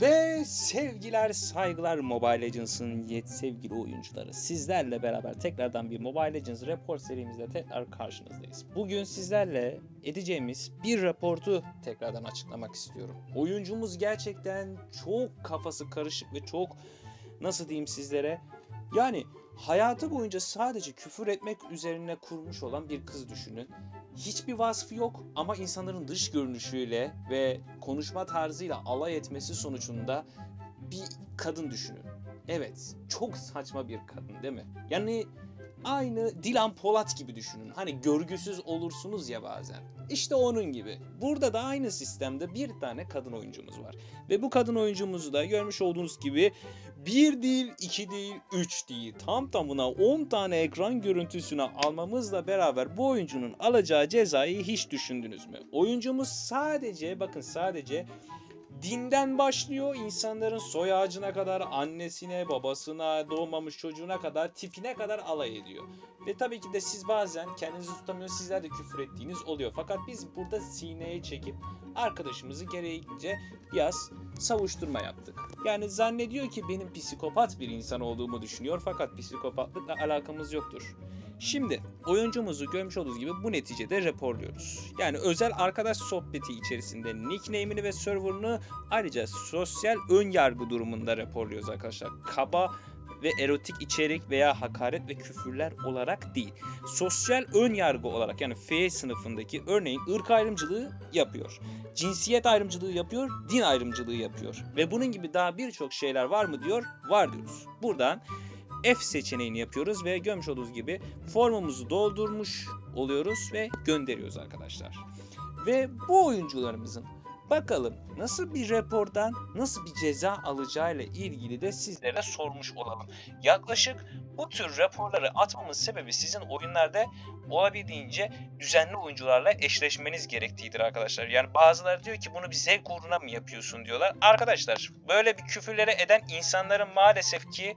Ve sevgiler saygılar Mobile Legends'ın yet sevgili oyuncuları. Sizlerle beraber tekrardan bir Mobile Legends report serimizde tekrar karşınızdayız. Bugün sizlerle edeceğimiz bir raportu tekrardan açıklamak istiyorum. Oyuncumuz gerçekten çok kafası karışık ve çok nasıl diyeyim sizlere yani hayatı boyunca sadece küfür etmek üzerine kurmuş olan bir kız düşünün. Hiçbir vasfı yok ama insanların dış görünüşüyle ve konuşma tarzıyla alay etmesi sonucunda bir kadın düşünün. Evet, çok saçma bir kadın değil mi? Yani aynı Dilan Polat gibi düşünün. Hani görgüsüz olursunuz ya bazen. İşte onun gibi. Burada da aynı sistemde bir tane kadın oyuncumuz var. Ve bu kadın oyuncumuzu da görmüş olduğunuz gibi bir değil, iki değil, üç değil. Tam tamına 10 tane ekran görüntüsünü almamızla beraber bu oyuncunun alacağı cezayı hiç düşündünüz mü? Oyuncumuz sadece, bakın sadece dinden başlıyor insanların soy ağacına kadar annesine, babasına, doğmamış çocuğuna kadar, tipine kadar alay ediyor. Ve tabii ki de siz bazen kendinizi tutamıyor, sizler de küfür ettiğiniz oluyor. Fakat biz burada sineye çekip arkadaşımızı gereğince biraz savuşturma yaptık. Yani zannediyor ki benim psikopat bir insan olduğumu düşünüyor fakat psikopatlıkla alakamız yoktur. Şimdi oyuncumuzu görmüş olduğunuz gibi bu neticede raporluyoruz. Yani özel arkadaş sohbeti içerisinde nickname'ini ve server'ını ayrıca sosyal ön yargı durumunda raporluyoruz arkadaşlar. Kaba ve erotik içerik veya hakaret ve küfürler olarak değil. Sosyal ön yargı olarak yani F sınıfındaki örneğin ırk ayrımcılığı yapıyor. Cinsiyet ayrımcılığı yapıyor, din ayrımcılığı yapıyor. Ve bunun gibi daha birçok şeyler var mı diyor, var diyoruz. Buradan F seçeneğini yapıyoruz ve görmüş olduğunuz gibi formumuzu doldurmuş oluyoruz ve gönderiyoruz arkadaşlar. Ve bu oyuncularımızın bakalım nasıl bir rapordan nasıl bir ceza alacağıyla ilgili de sizlere sormuş olalım. Yaklaşık bu tür raporları atmamın sebebi sizin oyunlarda olabildiğince düzenli oyuncularla eşleşmeniz gerektiğidir arkadaşlar. Yani bazıları diyor ki bunu bir zevk uğruna mı yapıyorsun diyorlar. Arkadaşlar böyle bir küfürlere eden insanların maalesef ki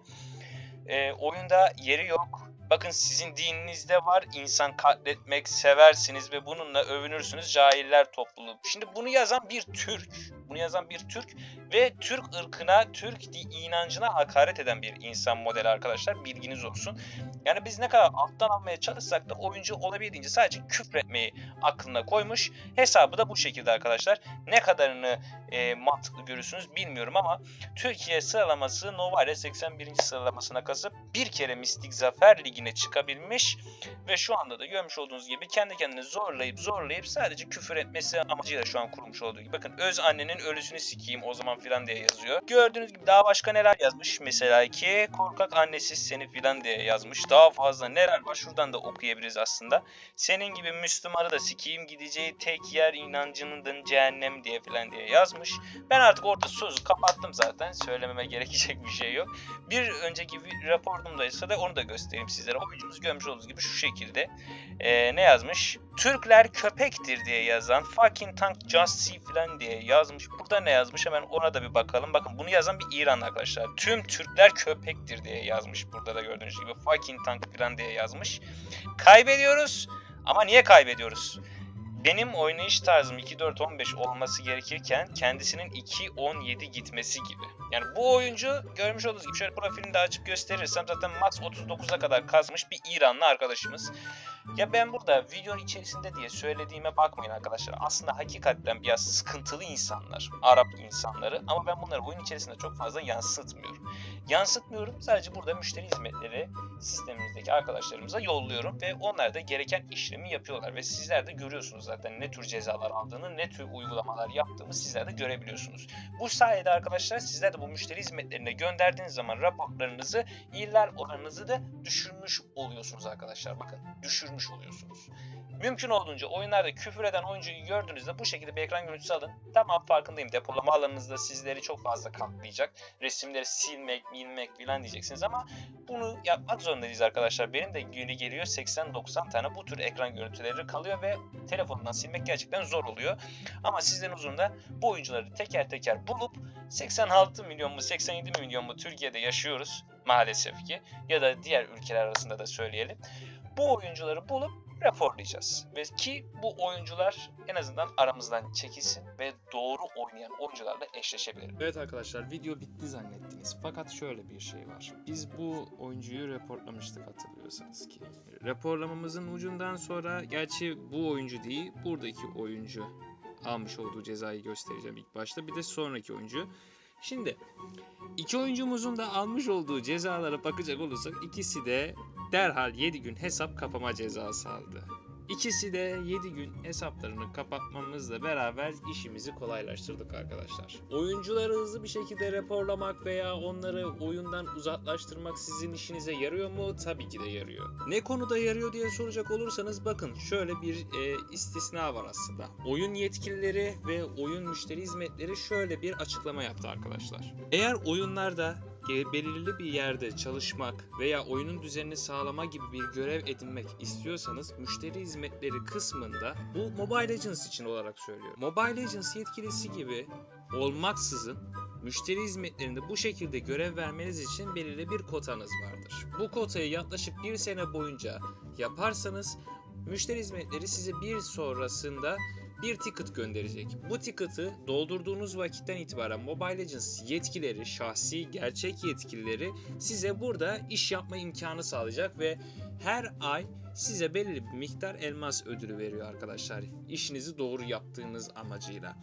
e, oyunda yeri yok. Bakın sizin dininizde var insan katletmek seversiniz ve bununla övünürsünüz cahiller topluluğu. Şimdi bunu yazan bir Türk. Bunu yazan bir Türk ve Türk ırkına, Türk inancına hakaret eden bir insan modeli arkadaşlar. Bilginiz olsun. Yani biz ne kadar alttan almaya çalışsak da oyuncu olabildiğince sadece küfretmeyi aklına koymuş. Hesabı da bu şekilde arkadaşlar. Ne kadarını e, mantıklı görürsünüz bilmiyorum ama Türkiye sıralaması Novare 81. sıralamasına kasıp bir kere Mistik Zafer Ligi'ne çıkabilmiş ve şu anda da görmüş olduğunuz gibi kendi kendini zorlayıp zorlayıp sadece küfür etmesi amacıyla şu an kurmuş olduğu gibi. Bakın öz annenin ölüsünü sikeyim o zaman filan diye yazıyor. Gördüğünüz gibi daha başka neler yazmış mesela ki korkak annesiz seni filan diye yazmış. Daha fazla neler var şuradan da okuyabiliriz aslında. Senin gibi Müslümanı da sikeyim gideceği tek yer inancının cehennem diye filan diye yazmış. Ben artık orada sözü kapattım zaten. Söylememe gerekecek bir şey yok. Bir önceki raporumda ise de onu da göstereyim sizlere. Oyuncumuz görmüş olduğunuz gibi şu şekilde. Ee, ne yazmış? Türkler köpektir diye yazan fucking tank just see falan diye yazmış. Burada ne yazmış hemen ona da bir bakalım. Bakın bunu yazan bir İran arkadaşlar. Tüm Türkler köpektir diye yazmış. Burada da gördüğünüz gibi fucking tank falan diye yazmış. Kaybediyoruz. Ama niye kaybediyoruz? Benim oynayış tarzım 2-4-15 olması gerekirken kendisinin 2-17 gitmesi gibi. Yani bu oyuncu görmüş olduğunuz gibi şöyle profilini de açıp gösterirsem zaten max 39'a kadar kasmış bir İranlı arkadaşımız. Ya ben burada videonun içerisinde diye söylediğime bakmayın arkadaşlar. Aslında hakikaten biraz sıkıntılı insanlar. Arap insanları. Ama ben bunları oyun içerisinde çok fazla yansıtmıyorum. Yansıtmıyorum. Sadece burada müşteri hizmetleri sistemimizdeki arkadaşlarımıza yolluyorum. Ve onlar da gereken işlemi yapıyorlar. Ve sizler de görüyorsunuz zaten ne tür cezalar aldığını, ne tür uygulamalar yaptığımı sizler de görebiliyorsunuz. Bu sayede arkadaşlar sizler de bu müşteri hizmetlerine gönderdiğiniz zaman raporlarınızı, ihlal oranınızı da düşürmüş oluyorsunuz arkadaşlar. Bakın düşürmüş oluyorsunuz. Mümkün olduğunca oyunlarda küfür eden oyuncuyu gördüğünüzde bu şekilde bir ekran görüntüsü alın. Tamam farkındayım depolama alanınızda sizleri çok fazla kaplayacak. Resimleri silmek, milmek filan diyeceksiniz ama bunu yapmak zorundayız arkadaşlar. Benim de günü geliyor 80-90 tane bu tür ekran görüntüleri kalıyor ve telefondan silmek gerçekten zor oluyor. Ama sizlerin huzurunda bu oyuncuları teker teker bulup 86 milyon mu 87 milyon mu Türkiye'de yaşıyoruz maalesef ki ya da diğer ülkeler arasında da söyleyelim. Bu oyuncuları bulup raporlayacağız. Ve ki bu oyuncular en azından aramızdan çekilsin ve doğru oynayan oyuncularla eşleşebilelim. Evet arkadaşlar video bitti zannettiniz. Fakat şöyle bir şey var. Biz bu oyuncuyu raporlamıştık hatırlıyorsanız ki. Raporlamamızın ucundan sonra gerçi bu oyuncu değil buradaki oyuncu almış olduğu cezayı göstereceğim ilk başta. Bir de sonraki oyuncu. Şimdi iki oyuncumuzun da almış olduğu cezalara bakacak olursak ikisi de derhal 7 gün hesap kapama cezası aldı. İkisi de 7 gün hesaplarını kapatmamızla beraber işimizi kolaylaştırdık arkadaşlar. Oyuncuları hızlı bir şekilde raporlamak veya onları oyundan uzaklaştırmak sizin işinize yarıyor mu? Tabii ki de yarıyor. Ne konuda yarıyor diye soracak olursanız bakın şöyle bir e, istisna var aslında. Oyun yetkilileri ve oyun müşteri hizmetleri şöyle bir açıklama yaptı arkadaşlar. Eğer oyunlarda belirli bir yerde çalışmak veya oyunun düzenini sağlama gibi bir görev edinmek istiyorsanız müşteri hizmetleri kısmında bu Mobile Legends için olarak söylüyorum. Mobile Legends yetkilisi gibi olmaksızın müşteri hizmetlerinde bu şekilde görev vermeniz için belirli bir kotanız vardır. Bu kotayı yaklaşık bir sene boyunca yaparsanız müşteri hizmetleri size bir sonrasında bir ticket gönderecek. Bu ticket'ı doldurduğunuz vakitten itibaren Mobile Legends yetkileri, şahsi gerçek yetkilileri size burada iş yapma imkanı sağlayacak ve her ay size belirli bir miktar elmas ödülü veriyor arkadaşlar. İşinizi doğru yaptığınız amacıyla.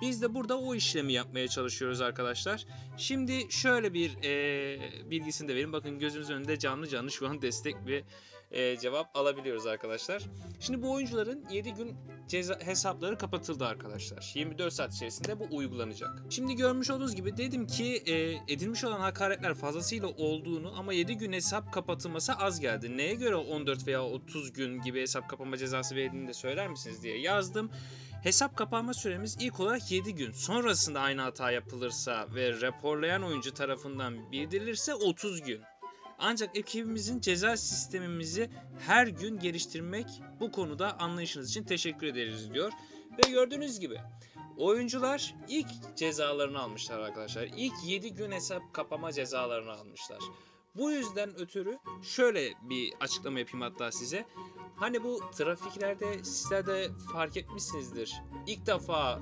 Biz de burada o işlemi yapmaya çalışıyoruz arkadaşlar. Şimdi şöyle bir e, bilgisini de verin. Bakın gözümüz önünde canlı canlı şu an destek ve e, cevap alabiliyoruz arkadaşlar. Şimdi bu oyuncuların 7 gün ceza hesapları kapatıldı arkadaşlar. 24 saat içerisinde bu uygulanacak. Şimdi görmüş olduğunuz gibi dedim ki e, edilmiş olan hakaretler fazlasıyla olduğunu ama 7 gün hesap kapatılması az geldi. Neye göre 14 veya 30 gün gibi hesap kapama cezası verildiğini de söyler misiniz diye yazdım. Hesap kapanma süremiz ilk olarak 7 gün. Sonrasında aynı hata yapılırsa ve raporlayan oyuncu tarafından bildirilirse 30 gün. Ancak ekibimizin ceza sistemimizi her gün geliştirmek bu konuda anlayışınız için teşekkür ederiz diyor. Ve gördüğünüz gibi oyuncular ilk cezalarını almışlar arkadaşlar. İlk 7 gün hesap kapama cezalarını almışlar. Bu yüzden ötürü şöyle bir açıklama yapayım hatta size. Hani bu trafiklerde sizler de fark etmişsinizdir. İlk defa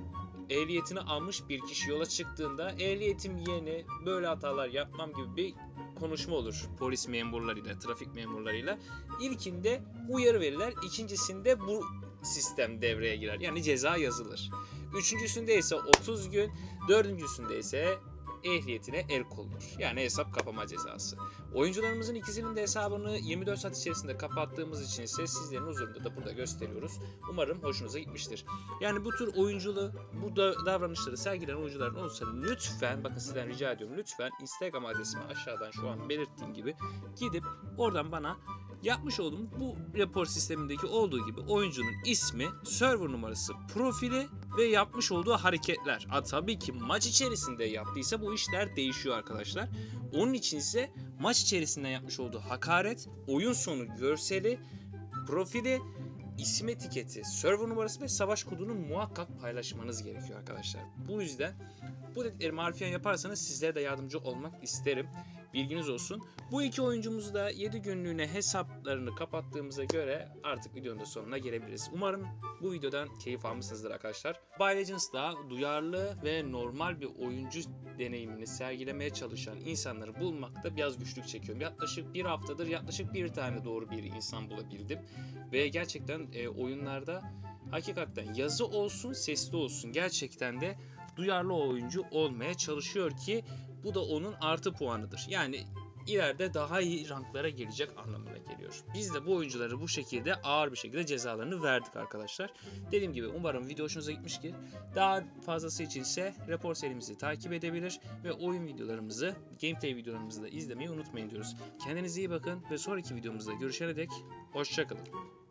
ehliyetini almış bir kişi yola çıktığında ehliyetim yeni böyle hatalar yapmam gibi bir konuşma olur polis memurlarıyla, trafik memurlarıyla. İlkinde uyarı verirler, ikincisinde bu sistem devreye girer. Yani ceza yazılır. Üçüncüsünde ise 30 gün, dördüncüsünde ise ehliyetine el konulur. Yani hesap kapama cezası. Oyuncularımızın ikisinin de hesabını 24 saat içerisinde kapattığımız için ise sizlerin huzurunda da burada gösteriyoruz. Umarım hoşunuza gitmiştir. Yani bu tür oyunculuğu, bu da davranışları sergileyen oyuncuların olursa lütfen, bakın sizden rica ediyorum lütfen Instagram adresimi aşağıdan şu an belirttiğim gibi gidip oradan bana yapmış olduğum bu rapor sistemindeki olduğu gibi oyuncunun ismi, server numarası, profili ve yapmış olduğu hareketler. A, tabii ki maç içerisinde yaptıysa bu işler değişiyor arkadaşlar. Onun için ise maç içerisinde yapmış olduğu hakaret, oyun sonu görseli, profili, isim etiketi, server numarası ve savaş kodunu muhakkak paylaşmanız gerekiyor arkadaşlar. Bu yüzden bu dediklerimi harfiyen yaparsanız sizlere de yardımcı olmak isterim. Bilginiz olsun. Bu iki oyuncumuzu da 7 günlüğüne hesaplarını kapattığımıza göre artık videonun da sonuna gelebiliriz. Umarım bu videodan keyif almışsınızdır arkadaşlar. Mobile Legends'da duyarlı ve normal bir oyuncu deneyimini sergilemeye çalışan insanları bulmakta biraz güçlük çekiyorum. Yaklaşık bir haftadır yaklaşık bir tane doğru bir insan bulabildim. Ve gerçekten e, oyunlarda hakikaten yazı olsun sesli olsun gerçekten de duyarlı oyuncu olmaya çalışıyor ki bu da onun artı puanıdır. Yani ileride daha iyi ranklara gelecek anlamına geliyor. Biz de bu oyuncuları bu şekilde ağır bir şekilde cezalarını verdik arkadaşlar. Dediğim gibi umarım video hoşunuza gitmiştir. Daha fazlası için ise rapor serimizi takip edebilir ve oyun videolarımızı, gameplay videolarımızı da izlemeyi unutmayın diyoruz. Kendinize iyi bakın ve sonraki videomuzda görüşene dek hoşçakalın.